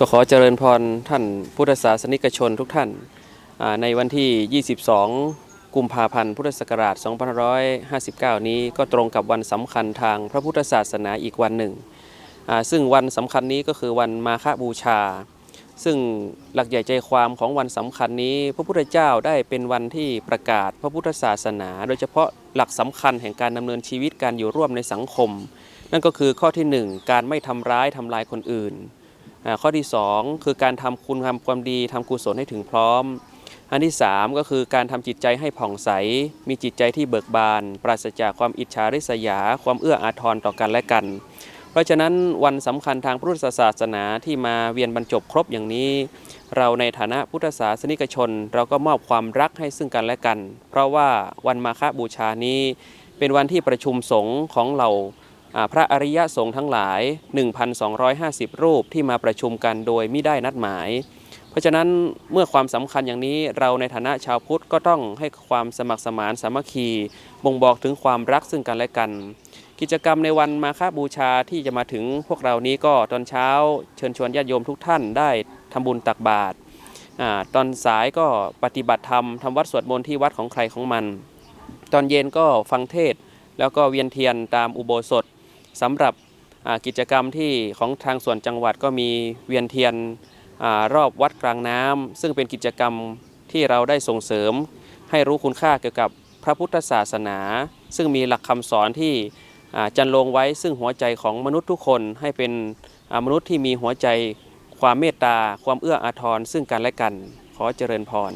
ก็ขอเจริญพรท่านพุทธศาสนิกชนทุกท่านในวันที่ 22 กุมภาพันธ์ พุทธศักราช 2559 นี้ก็ตรงกับวันสำคัญทางพระพุทธศาสนาอีกวันหนึ่ง ซึ่งวันสำคัญนี้ก็คือวันมาฆบูชา ซึ่งหลักใหญ่ใจความของวันสำคัญนี้ พระพุทธเจ้าได้เป็นวันที่ประกาศพระพุทธศาสนา โดยเฉพาะหลักสำคัญแห่งการดำเนินชีวิตการอยู่ร่วมในสังคม นั่นก็คือข้อที่หนึ่งการไม่ทำร้ายทำลายคนอื่น ข้อที่ 2 คือการทำคุณทำความดีทำกุศลให้ถึงพร้อม อันที่ 3 ก็คือการทำจิตใจให้ผ่องใส มีจิตใจที่เบิกบาน ปราศจากความอิจฉาริษยา ความเอื้ออาทรต่อกันและกัน เพราะฉะนั้นวันสำคัญทางพุทธศาสนาที่มาเวียนบรรจบครบอย่างนี้ เราในฐานะพุทธศาสนิกชน เราก็มอบความรักให้ซึ่งกันและกัน เพราะว่าวันมาฆบูชานี้ เป็นวันที่ประชุมสงฆ์ของเรา พระอริยสงฆ์ทั้งหลาย 1,250 รูปที่มาประชุมกันโดยไม่ได้นัดหมาย เพราะฉะนั้นเมื่อความสำคัญอย่างนี้เราในฐานะชาวพุทธก็ต้องให้ความสมัครสมานสามัคคีบ่งบอกถึงความรักซึ่งกันและกัน กิจกรรมในวันมาฆบูชาที่จะมาถึงพวกเรานี้ก็ตอนเช้าเชิญชวนญาติโยมทุกท่านได้ทำบุญตักบาตรตอนสายก็ปฏิบัติธรรมทำวัดสวดมนต์ที่วัดของใครของมัน ตอนเย็นก็ฟังเทศแล้วก็เวียนเทียนตามอุโบสถ สำหรับกิจกรรมที่ของทางส่วนจังหวัดก็มีเวียนเทียนอรอบวัดกลางน้ำซึ่งเป็นกิจกรรมที่เราได้ส่งเสริม ให้รู้คุณค่าเกี่ยวกับพระพุทธศาสนา ซึ่งมีหลักคำสอนที่จันลงไว้ซึ่งหัวใจของมนุษย์ทุกคนให้เป็นมนุษย์ที่มีหัวใจความเมตตา ความเอื้ออาทรซึ่งกันและกัน ขอเจริญพร